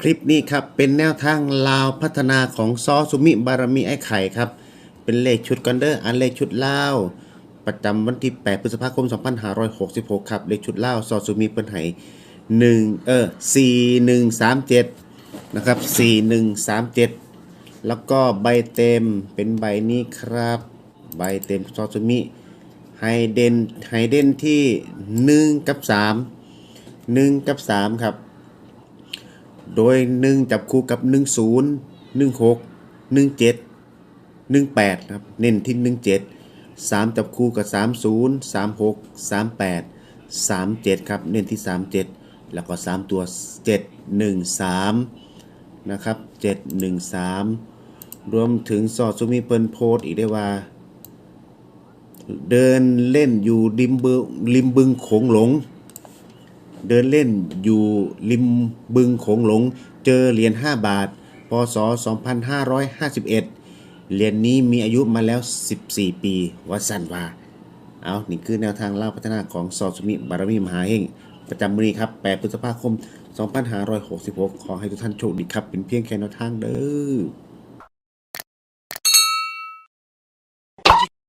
คลิปนี้ครับเป็นแนวทางลาวพัฒนาของซอสุมิบารมีไอ้ไข่ครับ เป็นเลขชุดกันเดอร์อันเลขชุดลาว ประจำวันที่ 8 พฤษภาคม 2566 ครับเลขชุดลาวซอสุมิเปิ้นให้1เออ4137 นะครับ 4137 แล้วก็ใบเต็มเป็นใบนี้ครับ ใบเต็มซอสุมิไฮเดนไฮเดนที่ 1 กับ 3 1 กับ 3 ครับ ดย 1 จับคู่กับ 10 16 17 18ครับเน้นที่ 17 3 จับคู่กับ 30 36 38 37 ครับ เน้นที่ 37 แล้วก็ 3 ตัว 7 1 3 นะครับ 7 1 3 รวมถึงสอดสุมีเปิลโพสอีกได้ว่า เดินเล่นอยู่ริมบึงริมบึงโขงหลง เดินเล่นอยู่ริมบึงโขงหลง เจอเหรียญ5บาท พศ 2551 เหรียญนี้มีอายุมาแล้ว 14 ปีวัดสันวา เอานี่คือแนวทางเล่าพัฒนาของสอสมิบารมีมหาเฮงประจำมือนี้ครับ 8 พฤษภาคม 2566 ขอให้ทุกท่านโชคดีครับ เป็นเพียงแค่แนวทางเด้อ